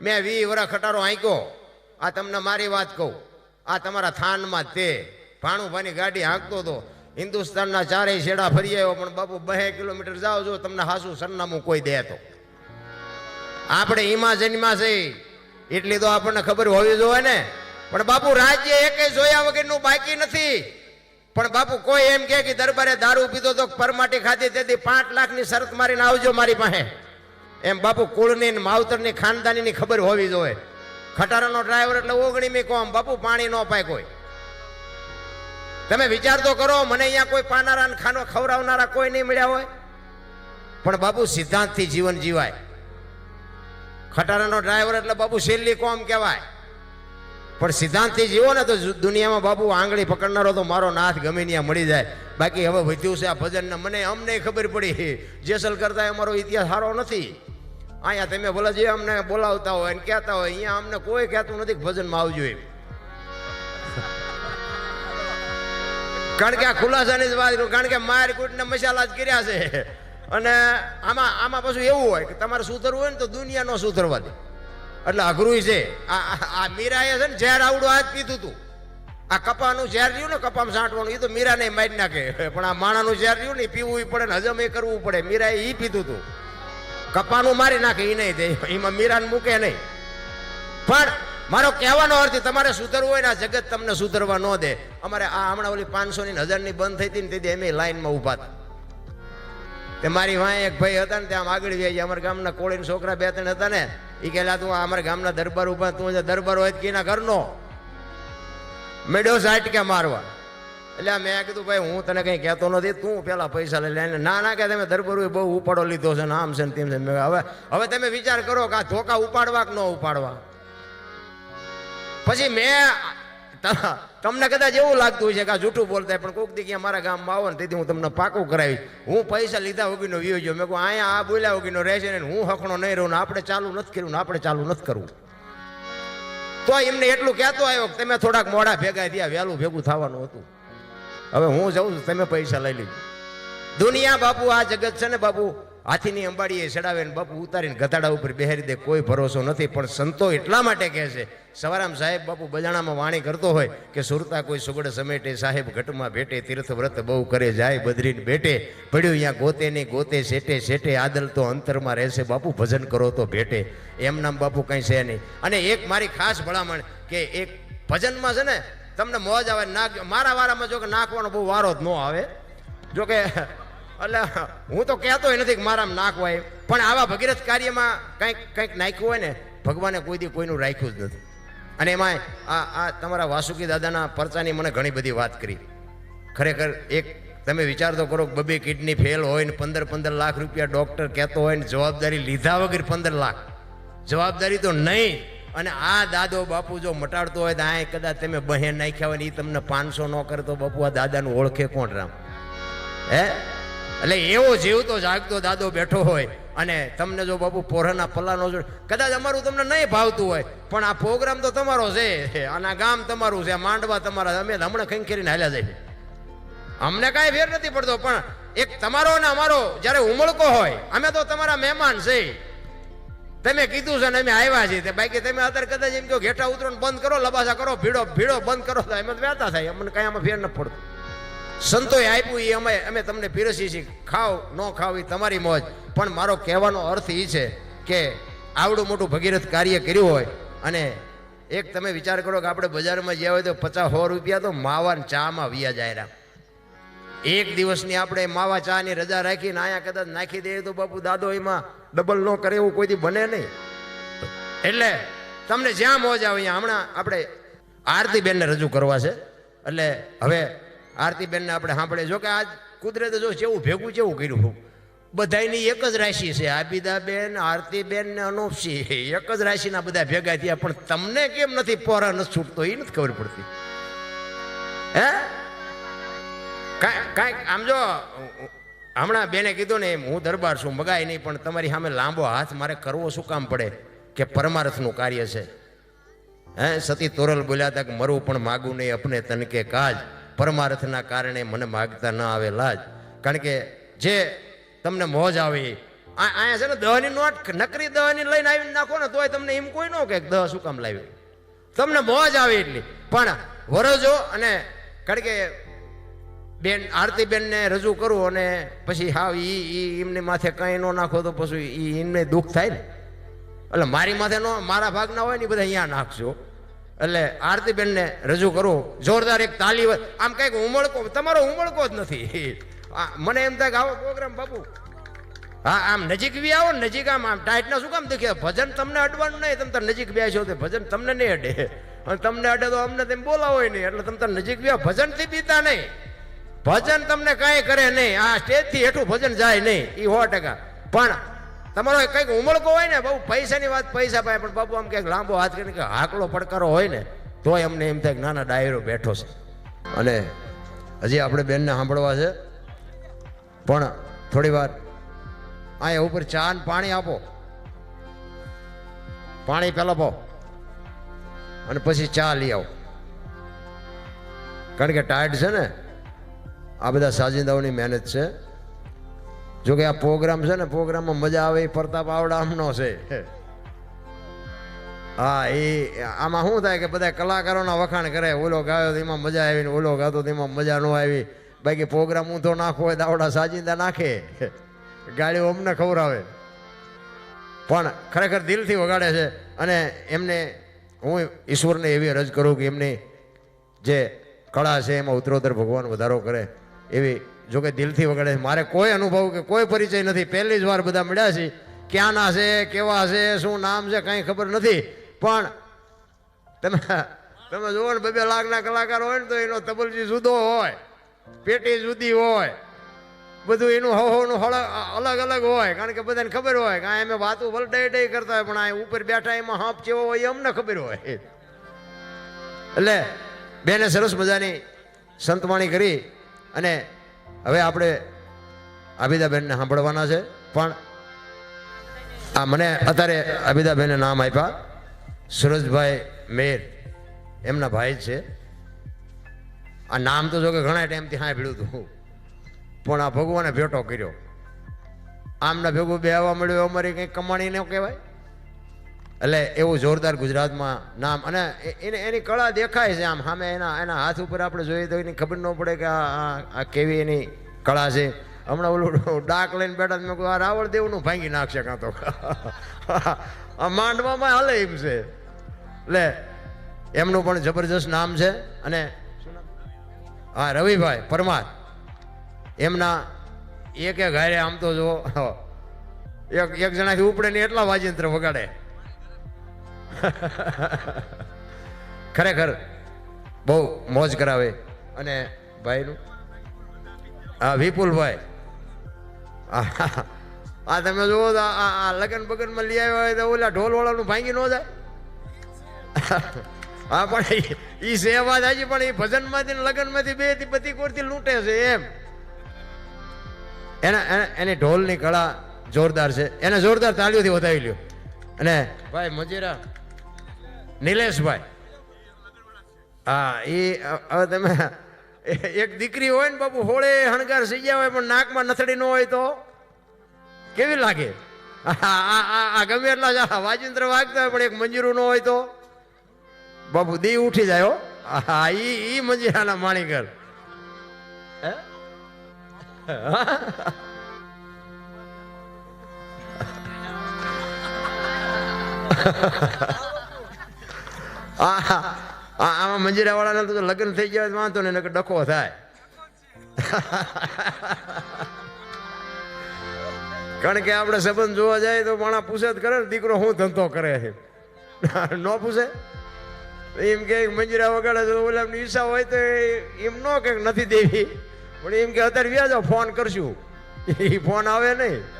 મેં વી વરા ખટારો આંક્યો આ તમને મારી વાત કહું. આ તમારા થાનમાં તે. ભાણુભાની ગાડી હાંકતો હતો હિન્દુસ્તાનના ચારેય છેડા ફરી આવ્યો, પણ બાપુ બે કિલોમીટર જાઓ જો તમને હાસું સરનામું કોઈ દે તો. આપણે ઇમાજનમાં છે. એટલી તો આપણને ખબર હોવી જોઈએ ને. પણ બાપુ રાજ્ય એકે જોયા વગરનું બાકી નથી. પણ બાપુ કોઈ એમ કે દરબારે દારૂ પીધો તો પરમાટી ખાધી, તેથી પાંચ લાખની શરત મારીને આવજો મારી પાસે. એમ બાપુ કુળની ને માવતરની ખાનદાનીની ખબર હોવી જોઈએ. ખટારાનો ડ્રાઈવર એટલે ઓગણી મી કોમ, બાપુ પાણી ન પાય કોઈ. તમે વિચાર તો કરો, મને અહીંયા કોઈ પાનારા ખાનો ખવડાવનારા કોઈ નહીં મળ્યા હોય. પણ બાપુ સિદ્ધાંતથી જીવન જીવાય. ખટારાનો ડ્રાઈવર એટલે બાપુ છેલ્લી કોમ કહેવાય. પણ સિદ્ધાંતથી જીવો ને તો દુનિયામાં બાપુ આંગળી પકડનારો તો મારો નાથ ગમે ત્યાં મળી જાય. બાકી હવે વધ્યું છે આ ભજન મને અમને ખબર પડી. જેસલ કરતા અમારો ઇતિહાસ સારો નથી. અહીંયા તમે ભલે જે અમને બોલાવતા હોય ને કહેતા હોય, અહીંયા અમને કોઈ કહેતું નથી ભજનમાં આવજો એમ. કારણ કે આ ખુલાસાની જ વાત કારણ કે માર કૂટને મસાલા જ કર્યા છે. અને આમાં આમાં પાછું એવું હોય કે તમારે સુધરવું હોય ને તો દુનિયા ન સુધરવા દે. એટલે અઘરું છે. આ, આ- મીરાએ છે ને ઝેર આવડું હાથ પીધું હતું આ કપાનું ઝેર રહ્યું ને, કપામાં સાંટવાનું એ તો મીરાને મારી નાખે. પણ આ માણાનું ઝેર રહ્યું ને પીવું પડે ને, હજમ એ કરવું પડે. મીરાએ એ પીધું હતું કપાનું મારી નાખે એ નહીં દે. એમાં મીરાન મૂકે નહીં. પણ મારો કહેવાનો અર્થ તમારે સુધરવું હોય ને આ જગત તમને સુધરવા ન દે. અમારે આ હમણાં ઓલી પાંચસો ની હજારની બંધ થઈ હતી ને તેથી એમ લાઈનમાં ઊભા હતા. તે મારી વાંહે એક ભાઈ હતા ને ત્યાં આગળ વ્યાજી અમારા ગામના કોળીના છોકરા બે ત્રણ હતા ને એ કહેલા, તું અમારા ગામના દરબાર ઊભા તું દરબાર હોય કે એના ઘરનો. મેડો સાટકે મારવા. એટલે મેં કીધું, ભાઈ, હું તને કંઈ કહેતો નથી, તું પેલા પૈસા લઈ લે. એને ના ના કે તમે દરબારોએ બહુ ઉપાડો લીધો છે ને આમ છે ને તેમ છે હવે હવે તમે વિચાર કરો કે આ ધોકા ઉપાડવા કે ન ઉપાડવા. પછી મેં તમને કદાચ એવું લાગતું છે કે આ જૂઠું બોલતા પણ કોઈક દી ક્યાં મારા ગામમાં આવો ને તેથી હું તમને પાકું કરાવીશ. હું પૈસા લીધા વગીનો વ્યૂ ગયો. મેં કહું અહીંયા આ બોલ્યા વગીનો રહેશે ને હું હકણો નહીં રહું ને આપણે ચાલુ નથી કર્યું ને આપણે ચાલુ નથી કરવું. તો એમને એટલું કહેતો આવ્યો કે તમે થોડાક મોડા ભેગા થયા, વહેલું ભેગું થવાનું હતું. હવે હું જાઉં તમે પૈસા લઈ લીધું દુનિયા બાપુ, આ જગત છે ને બાપુ, હાથીની અંબાડીએ ચડાવે ને બાપુ ઉતારીને ગધાડા ઉપર બેહારી દે, કોઈ ભરોસો નથી, પણ સંતો એટલા માટે કહે છે, સવારામ સાહેબ બાપુ બજાણામાં વાણી કરતો હોય કે સુરતા કોઈ સુગડ સમેટે, સાહેબ ઘટમાં ભેટે તીર્થ વ્રત બહુ કરે, જાય બદરીને બેટે પડ્યું અહીંયા ગોતે ને ગોતે, શેટે શેટે, આદલ તો અંતરમાં રહેશે, બાપુ ભજન કરો તો ભેટે એમ નામ બાપુ કંઈ છે નહીં. અને એક મારી ખાસ ભલામણ કે એક ભજનમાં છે ને તમને મોજ આવે નાખ મારા વારામાં જો કે નાખવાનો બહુ વારો જ ન આવે. જો કે, એટલે હું તો કહેતોય નથી કે મારામાં નાખવાય. પણ આવા ભગીરથ કાર્યમાં કંઈક કંઈક નાખ્યું હોય ને, ભગવાને કોઈ દી કોઈનું રાખ્યું જ નથી. અને એમાં આ આ તમારા વાસુકી દાદાના પરચાની મને ઘણી બધી વાત કરી. ખરેખર એક તમે વિચાર તો કરો બબે કિડની ફેલ હોય ને પંદર પંદર લાખ રૂપિયા ડોક્ટર કહેતો હોય ને જવાબદારી લીધા વગર પંદર લાખ. જવાબદારી તો નહીં. અને આ દાદો બાપુ જો મટાડતો હોય તો આ કદાચ તમે બહેન નાખ્યા હોય ને એ તમને પાંચસો ન કરતો બાપુ આ દાદાને ઓળખે કોણ રામ? હે? એટલે એવો જીવતો જાગતો દાદો બેઠો હોય અને તમને જો બાપુ પોરાના પલ્લાનો જો કદાચ અમારું તમને નહીં ભાવતું હોય, પણ આ પ્રોગ્રામ તો તમારો છે આના ગામ તમારું છે માંડવા તમારા અમે હમણાં ખંખેરીને હાલ્યા જાય અમને કાંઈ ફેર નથી પડતો, પણ એક તમારો અને અમારો, જ્યારે ઉમળકો હોય, અમે તો તમારા મહેમાન છે. તમે કીધું છે ને અમે આવ્યા છીએ. તે બાકી તમે અત્યારે કદાચ એમ કહો ઘેટા ઉતરો બંધ કરો, લબાસા કરો, ભીડો ભીડો બંધ કરો. તો એમ વ્યાતા થાય. અમને કાંઈ આમાં ફેર ન પડતો. સંતોએ આપ્યું એ અમે અમે તમને પીરસી છીએ. ખાવ, ન ખાવ એ તમારી મોજ. પણ મારો કહેવાનો અર્થ એ છે કે આવડું મોટું ભગીરથ કાર્ય કર્યું હોય અને એક તમે વિચાર કરો કે આપણે બજારમાં જ્યાં હોય તો પચાસ સો રૂપિયા તો માવાન ચામાં વ્યાજ રામ. એક દિવસની આપણે માવા ચાની રજા રાખીને અહીંયા કદાચ નાખી દઈએ તો બાપુ દાદો એમાં ડબલ ન કરે એવું કોઈથી બને નહીં. એટલે તમને જ્યાં મોજ આવે અહીંયા, હમણાં આપણે આરતીબેનને રજૂ કરવા છે. એટલે હવે આરતીબેનને આપણે સાંભળે જો કે આજ કુદરતે જો જેવું ભેગું જેવું કર્યું બધાયની એક જ રાશિ છે. આબિદાબેન, આરતીબેન ને અનુપસિંહ એક જ રાશિના બધા ભેગા થયા. પણ તમને કેમ નથી? પોરા નથી છૂટતો. એ નથી ખબર પડતી. હે? કાંઈ, કાંઈક આમ જો, હમણાં બેને કીધું ને હું દરબાર છું, મગાય નહીં, પણ તમારી સામે લાંબો હાથ મારે કરવો શું કામ પડે કે પરમાર્થનું કાર્ય છે? હે, સતી તોરલ બોલ્યા હતા કે મરવું પણ માગું નહીં, અપને તનકે કાજ. પરમાર્થના કારણે મને માગતા ન આવે લાજ. કારણ કે જે તમને મોજ આવે અહીંયા છે ને દહની નોટ, નકરી દહની લઈને આવીને નાખો ને, તોય તમને એમ કોઈ ન કે દહ શું કામ લાવી તમને મોજ આવે એટલી. પણ વરજો અને કારણ કે બેન આરતીબેનને રજૂ કરું અને પછી હાવ એ એમને માથે કંઈ ન નાખો તો પછી એ એમને દુઃખ થાય ને. એટલે મારી માથે નો, મારા ભાગના હોય ને બધા અહીંયા નાખજો. એટલે આરતીબેનને રજૂ કરું. જોરદાર એક તાલી આમ કંઈક ઉમળકો, તમારો ઉમળકો જ નથી. મને એમ થાય કે આવો પ્રોગ્રામ બાપુ. હા, આમ નજીક બી આવો નજીક આમ આમ ટાઈટના શું કામ દેખે? ભજન તમને અડવાનું નહીં, તમે તાર નજીક બે છો તો ભજન તમને નહીં અડે. અને તમને અડે તો અમને તેમ બોલાવો નહીં, એટલે તમે તાર નજીક બી. ભજનથી પીતા નહીં. ભજન તમને કાંઈ કરે નહીં. આ સ્ટેજથી હેઠું ભજન જાય નહીં. એ સો ટકા. પણ તમારો કંઈક ઉમળકો હોય ને, બહુ પૈસાની વાત પૈસા પાય પણ બાબુ આમ કંઈક લાંબો હાથ કરીને કે હાકલો પડકારો હોય ને, તોય અમને એમ થાય નાના ડાયરો બેઠો છે. અને હજી આપણે બેનને સાંભળવા છે. પણ થોડી વાર અહીંયા ઉપર ચા ને પાણી આપો. પાણી પહેલા પો. અને પછી ચા લઈ આવો. કારણ કે ટાયર્ડ છે ને આ બધા સાજિંદાઓની મહેનત છે. જોકે આ પ્રોગ્રામ છે ને પ્રોગ્રામમાં મજા આવે એ પ્રતાપ પાવડા આમનો છે. હા, એ આમાં શું થાય કે બધા કલાકારોના વખાણ કરે, ઓલો ગાયો તેમાં મજા આવી ને ઓલો ગાતો તેમાં મજા ન આવી. બાકી પ્રોગ્રામ ઊંધો નાખવો હોય તો આવડા સાજિંદા નાખે. ગાડીઓ અમને ખવડાવે. પણ ખરેખર દિલથી વગાડે છે. અને એમને હું ઈશ્વરને એવી અરજ કરું કે એમની જે કળા છે એમાં ઉત્તરોત્તર ભગવાન વધારો કરે. એવી, જો કે દિલથી વગાડે મારે કોઈ અનુભવ કે કોઈ પરિચય નથી. પહેલી જ વાર બધા મળ્યા છે. ક્યાંના છે, કેવા છે, શું નામ છે, કંઈ ખબર નથી. પણ તમે તમે જુઓ ને બે બે લાખના કલાકાર હોય ને તો એનો તબલજી જુદો હોય, પેટી જુદી હોય. બધું એનું હવનું અલગ અલગ હોય. કારણ કે બધાને ખબર હોય કે આ એમ વાતો વલટાઈ ડઈ કરતા હોય, પણ આ ઉપર બેઠા એમાં હાંપ ચેવો હોય અમને ખબર હોય. એટલે બેને સરસ મજાની સંતવાણી કરી. અને હવે આપણે આબિદાબેનને સાંભળવાના છે, પણ આ મને અત્યારે આબિદાબેને નામ આપ્યા. સુરજભાઈ મેર, એમના ભાઈ છે. આ નામ તો જો કે ઘણા ટાઈમથી સાંભળ્યું હતું. પણ આ ભગવાને ભેટો કર્યો. આમના ભેગું બેહવા મળ્યું, અમારી કંઈ કમાણી ન કહેવાય. એટલે એવું જોરદાર ગુજરાતમાં નામ અને એને એની કળા દેખાય છે આમ. સામે એના એના હાથ ઉપર આપણે જોઈએ તો એની ખબર ન પડે કે આ કેવી એની કળા છે. હમણાં ઓલું ડાક લઈને બેઠા મેં કહ્યું, આ રાવળ દેવનું ભાંગી નાખશે કાં તો? આ માંડવામાં હાલે એમ છે. એટલે એમનું પણ જબરજસ્ત નામ છે અને હા, રવિભાઈ પરમાર. એમના એક એક હારે આમ તો જો એક એક જણાથી ઉપડે ને એટલા વાજિંત્ર વગાડે. ખરેખર બહુ મોજ કરાવે. અને ભાઈનું? હા વિપુલભાઈ. આ તમે જુઓ તો આ લગન બગનમાં લઈ આવ્યા હોય તો ઓલા ઢોલવાળાનું ભાંગી ન જાય. હા પણ એ સેવા થાય છે, પણ એ ભજનમાંથી લગનમાંથી બેથી બધી કોરથી લૂંટે છે એમ. એના- એની ઢોલની કળા જોરદાર છે. એને જોરદાર તાળીઓથી વધાવી લ્યો. અને ભાઈ મજીરા નિલેશભાઈ. હા, એ, હવે તમે એક દીકરી હોય ને બાપુ, હોળે, હણગાર ગયા હોય, પણ નાકમાં નથડી ન હોય તો? કેવી લાગે? આ ગમે એટલા જ આ વાજિંત્ર વાગતા હોય, પણ એક મંજીરું ન હોય તો? બાપુ દી ઉઠી જાય, હો. હા, ઈ ઈ મંજીરાના માણીગર હે? આ આ- આમાં મંજીરા વાળાના તો લગ્ન થઈ ગયા વાંધો ને નકર ડખો થાય. કારણ કે આપણે સંબંધ જોવા જાય તો માણા પૂછે જ કરે દીકરો શું ધંધો કરે છે? ન પૂછે? એમ કે મંજીરા વગાડે તો ઓલા ઈચ્છા હોય તો એમ ન કે નથી દેવી. પણ એમ કે, અત્યારે વ્યાજો, ફોન કરશું. એ ફોન આવે નહીં.